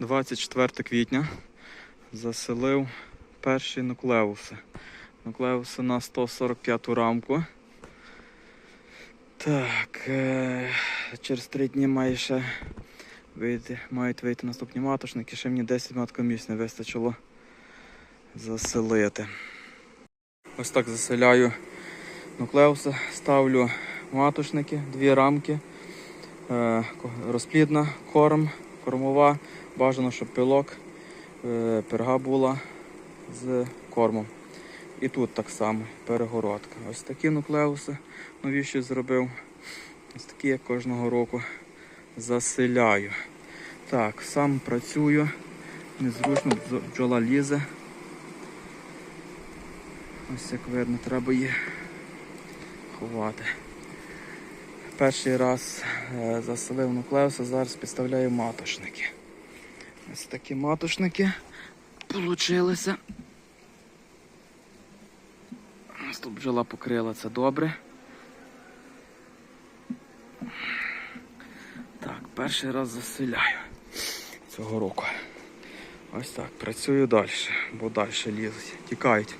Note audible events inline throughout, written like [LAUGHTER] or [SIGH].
24 квітня заселив перші нуклеуси. Нуклеуси на 145 рамку. Так, е- через 3 дні має ще вийти, мають вийти наступні маточники. Ще мені 10 маткомісць не вистачило заселити. Ось так заселяю нуклеуси, ставлю маточники, дві рамки, е, розплідна, корм, кормова. Бажано, щоб пилок, е, перга була з кормом. І тут так само перегородка. Ось такі нуклеуси новіші зробив. Ось такі, як кожного року заселяю. Так, сам працюю. Незручно, бджола лізе. Ось як видно, треба її ховати. Перший раз е, заселив нуклеуса, зараз підставляю маточники. Ось такі маточники получилися. Ось тут бджола покрила це добре. Так, перший раз заселяю цього року. Ось так, працюю далі, бо далі лізуть, тікають.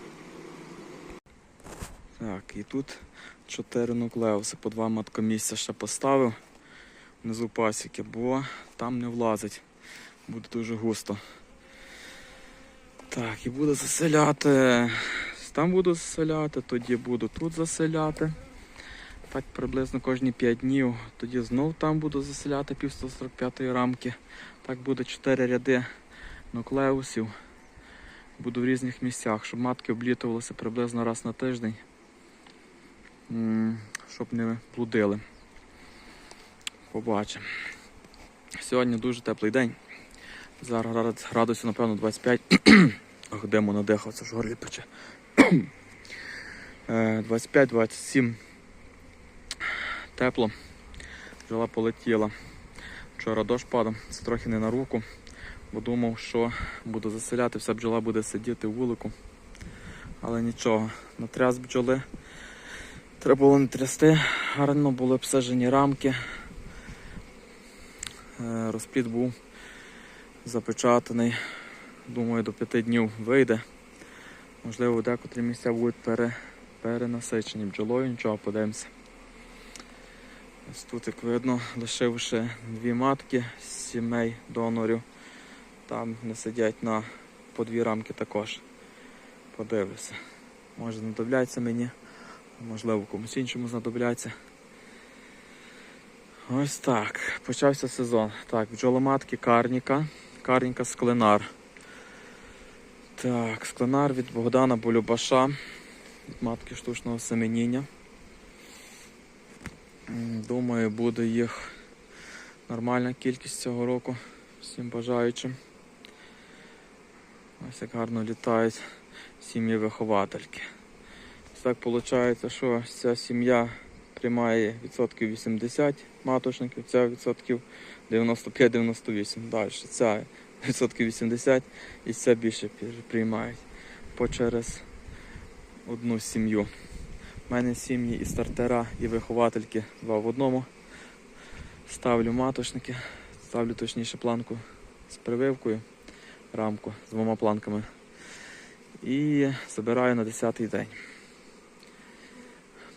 Так, і тут чотири нуклеуси, по два маткомісця ще поставив внизу пасіки, бо там не влазить. Буде дуже густо. Так, і буду заселяти. Там буду заселяти, тоді буду тут заселяти. Так приблизно кожні 5 днів. Тоді знов там буду заселяти пів 145 рамки. Так буде 4 ряди нуклеусів. Буду в різних місцях, щоб матки облітувалися приблизно раз на тиждень. Щоб не блудили. Побачимо. Сьогодні дуже теплий день. Зараз град- градусів, напевно, 25. Ох, демо надихався, ж горлі пече. [CLEARS THROAT] Е, 25-27. Тепло. Жила полетіла. Вчора дощ падав, це трохи не на руку, бо думав, що буду заселяти, вся бджола буде сидіти в вулику. Але нічого, натряс бджоли. Треба було не трясти, гарно були обсаджені рамки. Е, Розплід був запечатаний. Думаю, до п'яти днів вийде. Можливо, декотрі місця будуть пере, перенасичені бджолою, нічого, подивимося. Ось тут, як видно, лишивши дві матки сімей донорів. Там не сидять на по дві рамки також. Подивлюся. Може знадобляться мені, можливо комусь іншому знадобляться. Ось так. Почався сезон. Так, бджоломатки Карніка. Карніка Скленар. Так, скленар від Богдана Болюбаша. Від матки штучного семеніння. Думаю, буде їх нормальна кількість цього року. Всім бажаючим. Ось як гарно літають сім'ї виховательки. Так виходить, що ця сім'я приймає відсотків 80 маточників, ця відсотків 95-98. Далі ця відсотків 80 і це більше приймають по через одну сім'ю. У мене сім'ї і стартера, і виховательки два в одному. Ставлю маточники, ставлю точніше планку з прививкою, рамку з двома планками. І забираю на 10-й день.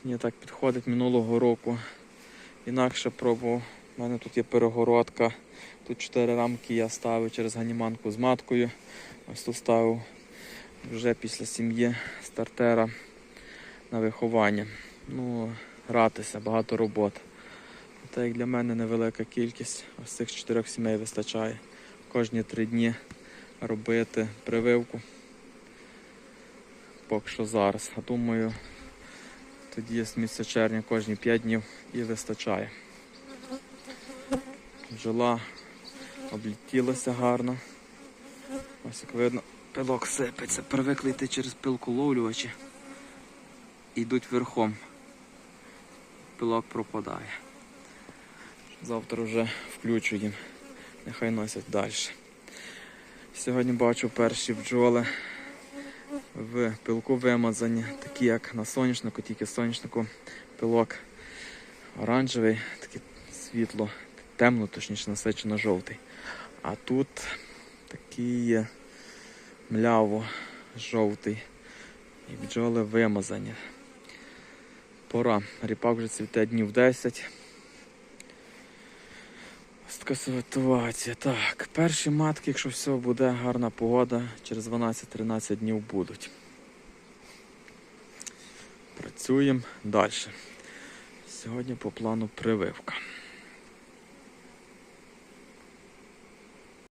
Мені так підходить минулого року. Інакше пробував. У мене тут є перегородка. Тут чотири рамки я ставив через ганіманку з маткою. Ось тут ставив вже після сім'ї стартера на виховання. Ну, гратися, багато робот. Та як для мене невелика кількість, ось цих чотирьох сімей вистачає. Кожні три дні робити прививку. Поки що зараз. А думаю, тоді з місяця червня кожні 5 днів і вистачає. Бджола облетілася гарно. Ось як видно, пилок сипеться. Привикли йти через пилколовлювачі. І йдуть верхом. Пилок пропадає. Завтра вже включу їм. Нехай носять далі. Сьогодні бачу перші бджоли в пилку вимазані, такі як на соняшнику, тільки соняшнику пилок оранжевий, такий світло, темно, точніше насичено жовтий. А тут Такий є мляво жовтий. І бджоли вимазані. Пора. Ріпак вже цвіте днів 10. Ось така ситуація. Так, перші матки, якщо все буде гарна погода, через 12-13 днів будуть. Працюємо далі. Сьогодні по плану прививка.